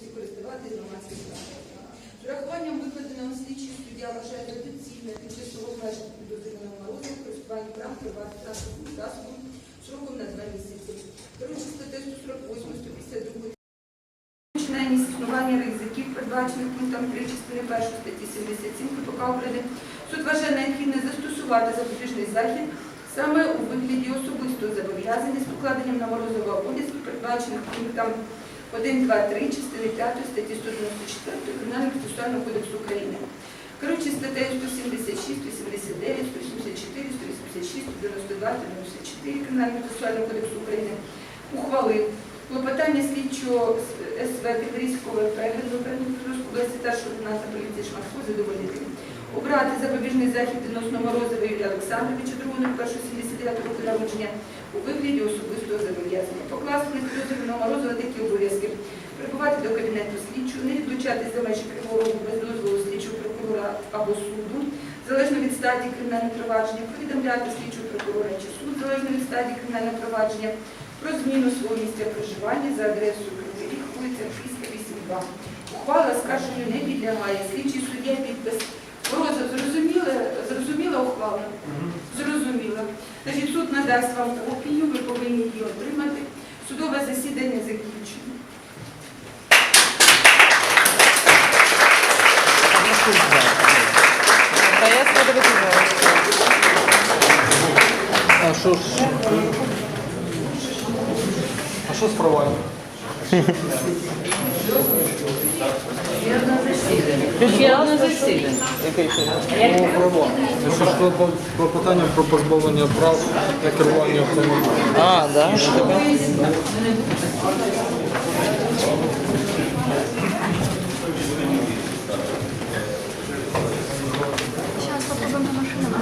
можливості користуватися громадським транспортом. З урахуванням викладеного слідчий суддя вважає традиційне тимчасово обмеження підозрюваного морозу користування прав приватних транспортних засобів сроком на два місяці. Керуючи статтею 148, 152 існування ризиків, передбачених пунктом 3 частини 1 статті 77 КПК України, суд вважає необхідне застосувати запобіжний захід саме у вигляді особистого зобов'язання з покладенням на морозову обов'язку, передбачених пунктом 1, 2, 3 частини 5 статті 194 Кримінального процесуального кодексу України. Керуючи статтею 176, 179, 174, 186, 92, 94 Кримінального процесуального кодексу України, ухвалив Клопотання слідчого СВ Підрізького перегляду Петровської області старшого поліції Шматко задовольнити. Обрати запобіжний захід відносно Морозова Юрія Олександровича, 2.1.79 року народження, у вигляді особистого зобов'язання. Покласти на Морозова такі обов'язки. Прибувати до кабінету слідчого, не відлучатись за межі Кривого без дозволу слідчого прокурора або суду, залежно від стадії кримінального провадження, повідомляти слідчого прокурора чи суд, залежно від стадії кримінального провадження, про зміну свого місця проживання за адресою Кривий Ріг, вулиця Архійська, 8-2. Ухвала скарженню не підлягає. Слідчий суддя підпис. Надасть вам копію, ви повинні її отримати. Судове засідання закінчено. А що ж? А що з правами? Ще одне засідання. Ну, права. Якщо ж про, про питання про позбавлення прав на керування автомобілем. А, да? Сейчас попробуем по машинам.